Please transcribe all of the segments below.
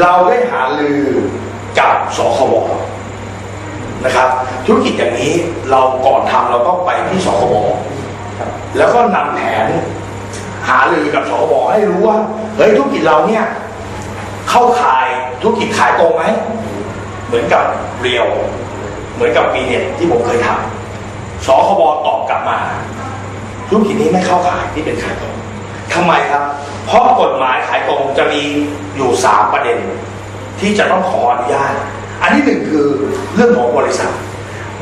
เราได้หาลือกับสคบนะครับ ธุรกิจอย่างนี้เราก่อนทำเราต้องไปที่สคบแล้วก็นำแผนหาลือกับสคบให้รู้ว่าเฮ้ยธุรกิจเราเนี่ยเข้าขายธุรกิจขายตรงไหมเหมือนกับเรียว เหมือนกับปีเน็ตที่ผมเคยทำสคบตอบกลับมา ธุรกิจนี้ไม่เข้าขายที่เป็นขายตรงทำไมครับ เพราะกฎหมายขายตรงจะมีอยู่สามประเด็น ที่จะต้องขออนุญาต อันที่หนึ่งคือเรื่องของบริษัท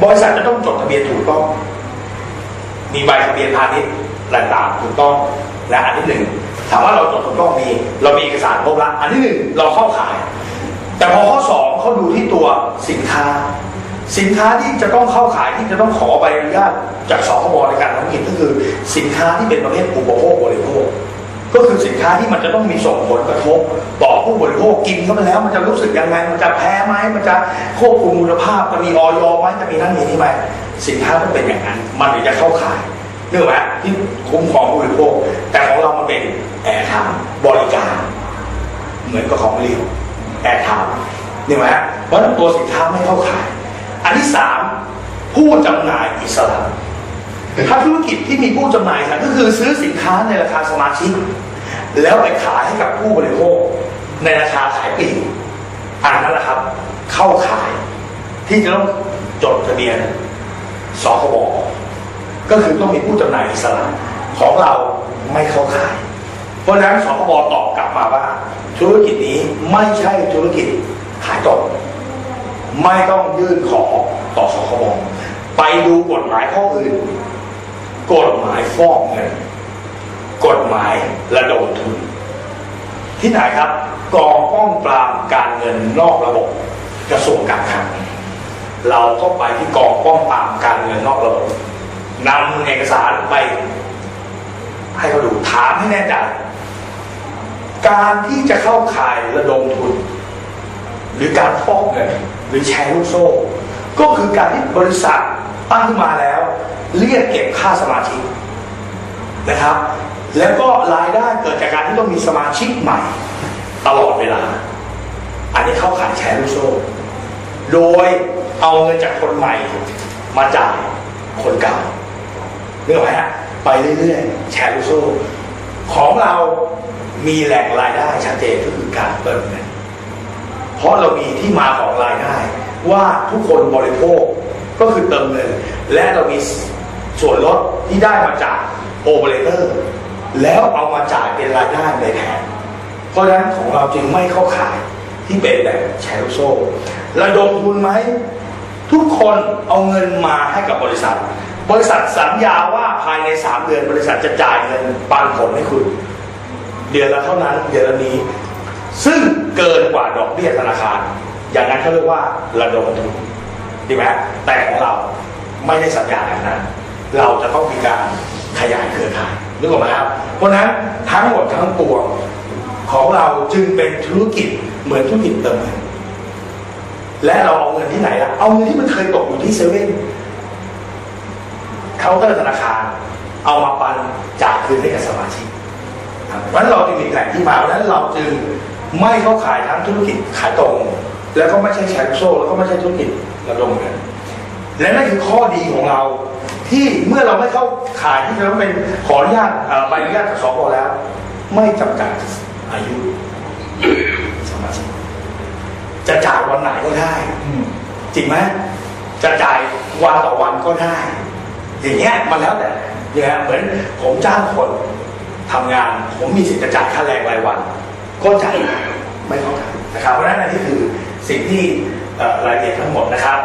บริษัทจะต้องจดทะเบียนถูกต้อง มีใบทะเบียนพาณิชย์ต่างๆถูกต้อง และอันที่หนึ่งถามว่าเราจดถูกต้องมี เรามีเอกสารครบละอันที่หนึ่งเราเข้าขาย แต่พอข้อสองเขาดูที่ตัวสินค้า สินค้าที่จะต้องเข้าขายที่จะต้องขอใบอนุญาตจากสคบในการทำธุรกิจก็คือ สินค้าที่เป็นประเภทอุปโภคบริโภค ก็คือสินค้าที่มันจะต้องมีส่งผลกระทบต่อผู้บริโภคกินเข้าไปแล้ว มันจะรู้สึกยังไง มันจะแพ้ไหมมันจะควบคุมคุณภาพมันมีออยไหมจะมีนั่นมีนี่ไหมสินค้าต้องเป็นอย่างนั้น มันถึงจะเข้าขายเนื่องไหมที่คุ้มครองผู้บริโภค แต่ของเรามันเป็นแอร์ไทม์บริการ เหมือนกับของเรียวแอร์ไทม์นี่ไหมเพราะตัวสินค้าไม่เข้าขาย อันที่สามผู้จำหน่ายอิสระ ถ้าธุรกิจที่มีผู้จำหน่ายก็คือซื้อสินค้าในราคาสมาชิก แล้วไปขายให้กับผู้บริโภค ในราคาขายปลีกอันนั้นแหละครับ เข้าขายที่จะต้องจดทะเบียนสคบก็คือต้องมีผู้จำหน่ายอิสระของเราไม่เข้าขาย เพราะฉะนั้นสคบตอบกลับมาว่า ธุรกิจนี้ไม่ใช่ธุรกิจขายตรงไม่ต้องยื่นขอต่อสคบไปดูกฎหมายข้ออื่น กฎหมายฟอกเงินกฎหมายระดมทุน ที่ไหนครับกองป้องปรามการเงินนอกระบบกระทรวงการคลังเราก็ไปที่กองป้องปรามการเงินนอกระบบนำเอกสารไป ให้เขาดูถามให้แน่ใจการที่จะเข้าข่ายระดมทุน หรือการฟอกเงินหรือแชร์ลูกโซ่ ก็คือการที่บริษัทตั้งขึ้นมาแล้ว เรียกเก็บค่าสมาชิกนะครับ แล้วก็รายได้เกิดจากการที่ต้องมีสมาชิกใหม่ ตลอดเวลา อันนี้เข้าขายแชร์ลูกโซ่ โดยเอาเงินจากคนใหม่มาจ่ายคนเก่าเรื่องไหมฮะไปเรื่อยๆ แชร์ลูกโซ่ ของเรามีแหล่งรายได้ชัดเจนก็คือการเติมเงินเพราะเรามีที่มาของรายได้ ว่าทุกคนบริโภคก็คือเติมเงินและเรามี ส่วนลดที่ได้มาจากโอเปอเรเตอร์แล้วเอามาจ่ายเป็นรายได้ในแผนเพราะฉะนั้นของเราจึงไม่เข้าขายที่เป็นแบบแชร์ลูกโซ่ระดมทุนไหม ทุกคนเอาเงินมาให้กับบริษัท บริษัทสัญญาว่าภายใน 3 เดือนบริษัทจะจ่ายเงินปันผลให้คุณ เดือนละเท่านั้นเดือนละนี้ ซึ่งเกินกว่าดอกเบี้ยธนาคาร อย่างนั้นเขาเรียกว่าระดมทุนดีไหมแต่ของเราไม่ได้สัญญาแบบนั้น เราจะต้องมีการขยายเครือข่ายนึกออกไหมครับ เพราะนั้นทั้งหมดทั้งปวงของเราจึงเป็นธุรกิจเหมือนธุรกิจเติมเงินและเราเอาเงินที่ไหนล่ะ เอาเงินที่มันเคยตกอยู่ที่เซเว่นเคาน์เตอร์ธนาคาร เอามาปันจ่ายคืนให้กับสมาชิกเพราะนั้นเราจึงมีแหล่งที่มาเพราะฉะนั้นเราจึงไม่เข้าขายทั้งธุรกิจขายตรง แล้วก็ไม่ใช่แชร์โซ่แล้วก็ไม่ใช่ธุรกิจระดมเงินและนั่นคือข้อดีของเรา ที่เมื่อเราไม่เข้าขายที่จะต้องเป็นขออนุญาตเอ่อใบอนุญาตจากสปแล้ว ไม่จำกัดอายุสมาชิกจะจ่ายวันไหนก็ได้จริงไหมจะจ่ายวันต่อวันก็ได้ อย่างเงี้ยมันแล้วแต่เนี่ยเหมือนผมจ้างคนทำงาน ผมมีสิทธิ์จะจ่ายค่าแรงรายวัน ก็จ่ายไม่ต้องจ่ายนะครับเพราะฉะนั้นอันนี้คือสิ่งที่เอ่อรายละเอียดทั้งหมดนะครับ